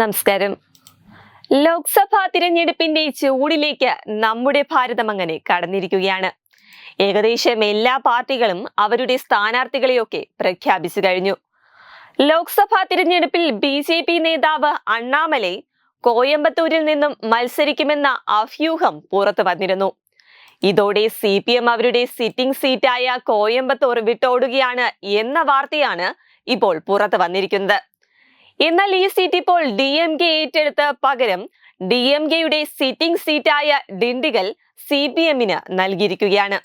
നമസ്കാരം. ലോക്സഭാ തിരഞ്ഞെടുപ്പിന്റെ ചൂടിലേക്ക് നമ്മുടെ ഭാരതം അങ്ങനെ കടന്നിരിക്കുകയാണ്. ഏകദേശം എല്ലാ പാർട്ടികളും അവരുടെ സ്ഥാനാർത്ഥികളെയൊക്കെ പ്രഖ്യാപിച്ചു കഴിഞ്ഞു. ലോക്സഭാ തിരഞ്ഞെടുപ്പിൽ ബി ജെ പി നേതാവ് അണ്ണാമലൈ കോയമ്പത്തൂരിൽ നിന്നും മത്സരിക്കുമെന്ന അഭ്യൂഹം പുറത്തു വന്നിരുന്നു. ഇതോടെ സി പി എം അവരുടെ സിറ്റിംഗ് സീറ്റായ കോയമ്പത്തൂർ വിട്ടോടുകയാണ് എന്ന വാർത്തയാണ് ഇപ്പോൾ പുറത്തു വന്നിരിക്കുന്നത്. എന്നാൽ ഈ സീറ്റ് ഇപ്പോൾ ഡി എം കെ ഏറ്റെടുത്ത് പകരം ഡി എം കെയുടെ സിറ്റിംഗ് സീറ്റായ ഡിണ്ടിഗൽ സി പി എമ്മിന് നൽകിയിരിക്കുകയാണ്.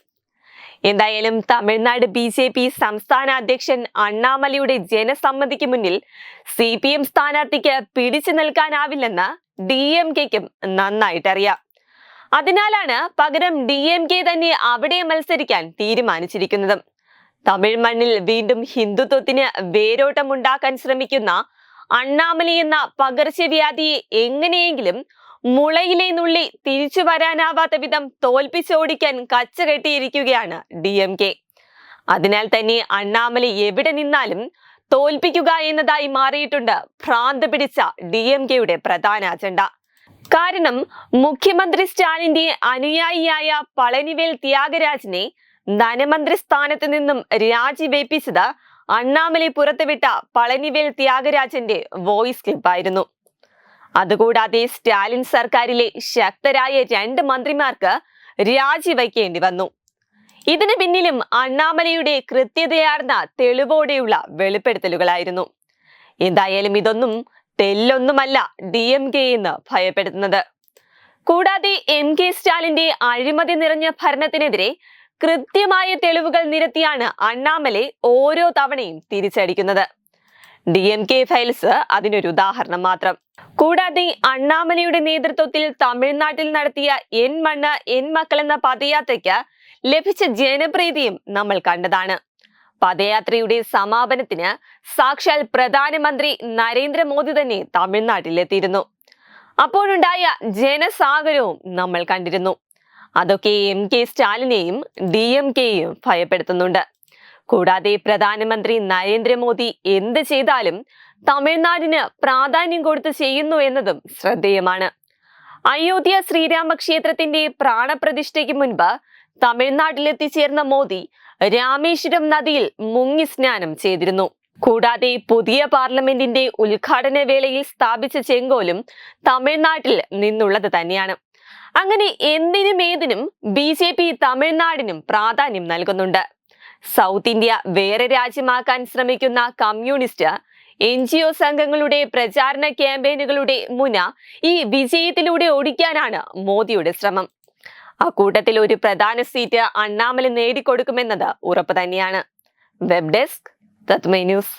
എന്തായാലും തമിഴ്നാട് ബി ജെ പി സംസ്ഥാന അധ്യക്ഷൻ അണ്ണാമലയുടെ ജനസമ്മതിക്ക് മുന്നിൽ സി പി എം സ്ഥാനാർത്ഥിക്ക് പിടിച്ചു നിൽക്കാനാവില്ലെന്ന് ഡി എം കെക്കും നന്നായിട്ടറിയാം. അതിനാലാണ് പകരം ഡി എം കെ തന്നെ അവിടെ മത്സരിക്കാൻ തീരുമാനിച്ചിരിക്കുന്നത്. തമിഴ് മണ്ണിൽ വീണ്ടും ഹിന്ദുത്വത്തിന് വേരോട്ടമുണ്ടാക്കാൻ ശ്രമിക്കുന്ന അണ്ണാമലി എന്ന പകർച്ചവ്യാധിയെ എങ്ങനെയെങ്കിലും മുളയിലെ നുള്ളി തിരിച്ചു വരാനാവാത്ത വിധം തോൽപ്പിച്ചോടിക്കാൻ കച്ചകെട്ടിയിരിക്കുകയാണ് ഡി എം കെ അതിനാൽ തന്നെ അണ്ണാമലി എവിടെ നിന്നാലും തോൽപ്പിക്കുക എന്നതായി മാറിയിട്ടുണ്ട് ഭ്രാന്ത് പിടിച്ച ഡി എം കെയുടെ പ്രധാന അജണ്ട. കാരണം മുഖ്യമന്ത്രി സ്റ്റാലിന്റെ അനുയായിയായ പളനിവേൽ ത്യാഗരാജനെ ധനമന്ത്രി സ്ഥാനത്ത് നിന്നും രാജിവെപ്പിച്ചത് അണ്ണാമലൈ പുറത്തുവിട്ട പളനിവേൽ ത്യാഗരാജന്റെ വോയിസ് ക്ലിപ്പായിരുന്നു. അതുകൂടാതെ സ്റ്റാലിൻ സർക്കാരിലെ ശക്തരായ രണ്ട് മന്ത്രിമാർക്ക് രാജിവയ്ക്കേണ്ടി വന്നു. ഇതിന് പിന്നിലും അണ്ണാമലയുടെ കൃത്യതയാർന്ന തെളിവോടെയുള്ള വെളിപ്പെടുത്തലുകളായിരുന്നു. എന്തായാലും ഇതൊന്നും തെല്ലൊന്നുമല്ല ഡി എം കെ എന്ന് ഭയപ്പെടുത്തുന്നത്. കൂടാതെ എം കെ സ്റ്റാലിന്റെ അഴിമതി നിറഞ്ഞ ഭരണത്തിനെതിരെ കൃത്യമായ തെളിവുകൾ നിരത്തിയാണ് അണ്ണാമലെ ഓരോ തവണയും തിരിച്ചടിക്കുന്നത്. ഡി എം കെ ഫയൽസ് അതിനൊരു ഉദാഹരണം മാത്രം. കൂടാതെ അണ്ണാമലയുടെ നേതൃത്വത്തിൽ തമിഴ്നാട്ടിൽ നടത്തിയ എൻ മണ്ണ് എൻ മക്കൾ എന്ന പദയാത്രയ്ക്ക് ലഭിച്ച ജനപ്രീതിയും നമ്മൾ കണ്ടതാണ്. പദയാത്രയുടെ സമാപനത്തിന് സാക്ഷാൽ പ്രധാനമന്ത്രി നരേന്ദ്രമോദി തന്നെ തമിഴ്നാട്ടിലെത്തിയിരുന്നു. അപ്പോഴുണ്ടായ ജനസാഗരവും നമ്മൾ കണ്ടിരുന്നു. അതൊക്കെ എം കെ സ്റ്റാലിനെയും ഡി എം കെയും ഭയപ്പെടുത്തുന്നുണ്ട്. കൂടാതെ പ്രധാനമന്ത്രി നരേന്ദ്രമോദി എന്ത് ചെയ്താലും തമിഴ്നാടിന് പ്രാധാന്യം കൊടുത്ത് ചെയ്യുന്നു എന്നതും ശ്രദ്ധേയമാണ്. അയോധ്യ ശ്രീരാമ ക്ഷേത്രത്തിന്റെ പ്രാണപ്രതിഷ്ഠയ്ക്ക് മുൻപ് തമിഴ്നാട്ടിലെത്തിച്ചേർന്ന മോദി രാമേശ്വരം നദിയിൽ മുങ്ങി സ്നാനം ചെയ്തിരുന്നു. കൂടാതെ പുതിയ പാർലമെന്റിന്റെ ഉദ്ഘാടന വേളയിൽ സ്ഥാപിച്ച ചെങ്കോലും തമിഴ്നാട്ടിൽ നിന്നുള്ളത് തന്നെയാണ്. അങ്ങനെ എന്തിനും ഏതിനും ബി ജെ പി തമിഴ്നാടിനും പ്രാധാന്യം നൽകുന്നുണ്ട്. സൗത്ത് ഇന്ത്യ വേറെ രാജ്യമാക്കാൻ ശ്രമിക്കുന്ന കമ്മ്യൂണിസ്റ്റ് എൻ ജി ഒ സംഘങ്ങളുടെ പ്രചാരണ ക്യാമ്പയിനുകളുടെ മുന ഈ വിജയത്തിലൂടെ ഓടിക്കാനാണ് മോദിയുടെ ശ്രമം. അക്കൂട്ടത്തിൽ ഒരു പ്രധാന സീറ്റ് അണ്ണാമല നേടിക്കൊടുക്കുമെന്നത് ഉറപ്പ് തന്നെയാണ്. വെബ് ഡെസ്ക് തത്മൈ ന്യൂസ്.